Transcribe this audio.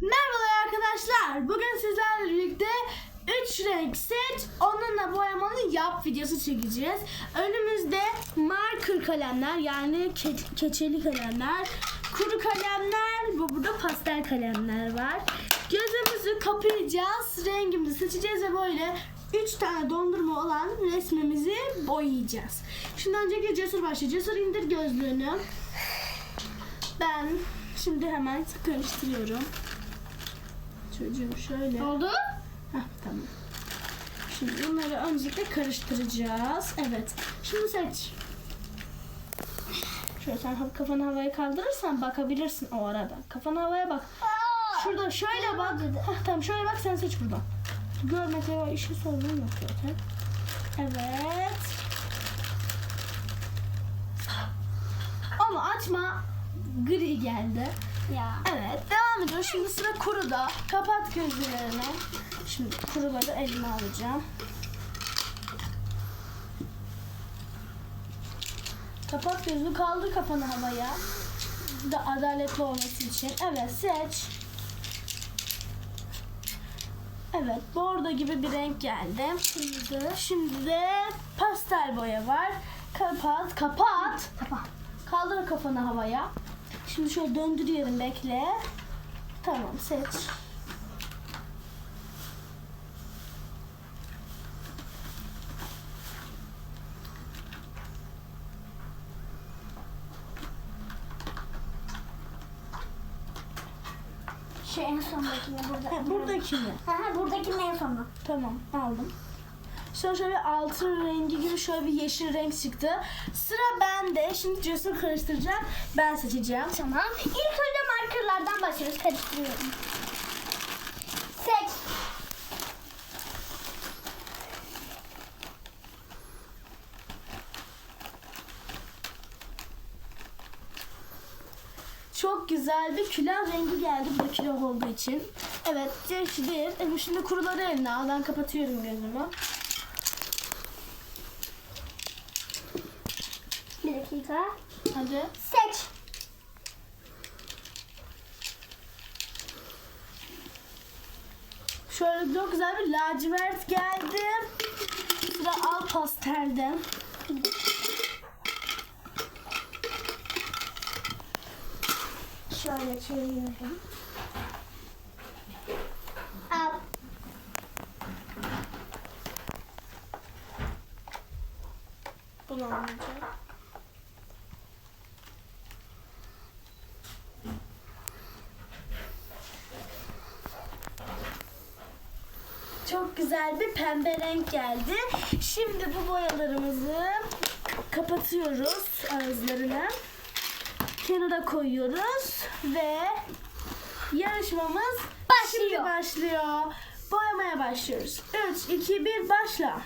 Merhabalar arkadaşlar. Bugün sizlerle birlikte 3 renk seç, onunla boyamanı yap videosu çekeceğiz. Önümüzde marker kalemler yani ke- keçeli kalemler, kuru kalemler ve burada pastel kalemler var. Gözümüzü kapayacağız, rengimizi seçeceğiz ve böyle 3 tane dondurma olan resmimizi boyayacağız. Şimdi öncelikle Cesur başlıyor. Cesur indir gözlüğünü. Ben şimdi hemen karıştırıyorum. Çocuğum şöyle. Oldu? Heh, tamam. Şimdi bunları öncelikle karıştıracağız. Evet. Şimdi seç. Şöyle sen kafanı havaya kaldırırsan bakabilirsin o arada. Kafanı havaya bak. Şurada şöyle bak. Heh, tamam şöyle bak sen seç buradan. Görmekle var işi sorun yok zaten. Evet. Ama açma. Gri geldi. Ya. Evet devam ediyoruz. Şimdi sıra kuruda. Kapat gözlerini. Şimdi kuruları elime alacağım. Kapat gözünü kaldır kafanı havaya. Da adaletli olması için. Evet seç. Evet bordo gibi bir renk geldi. Şimdi, şimdi de pastel boya var. Kapat, kapat. Kapat. Kaldır kafanı havaya. Şimdi şöyle döndürüyorum bekle. Tamam seç. Şu en sondakini burada. Ha, buradakini. Ha, ha, buradakinin en sonu. Tamam aldım. Sonra şöyle altın rengi gibi şöyle bir yeşil renk çıktı. Sıra bende. Şimdi Cesur karıştıracak. Ben seçeceğim. Tamam. İlk önce markerlardan başlıyoruz. Karıştırıyorum. Seç. Çok güzel bir külah rengi geldi. Bu da külah olduğu için. Evet bir. Evet, şimdi kuruları eline al. Kapatıyorum gözümü. Bir dakika. Hadi. Seç. Şöyle çok güzel bir lacivert geldi. Sıra al pastelden. Şöyle çeviriyorum. Al. Bunu alacağım. Çok güzel bir pembe renk geldi. Şimdi bu boyalarımızı kapatıyoruz ağızlarını. Kenara koyuyoruz ve yarışmamız Başlıyor. şimdi başlıyor. Boyamaya başlıyoruz. 3, 2, 1 başla.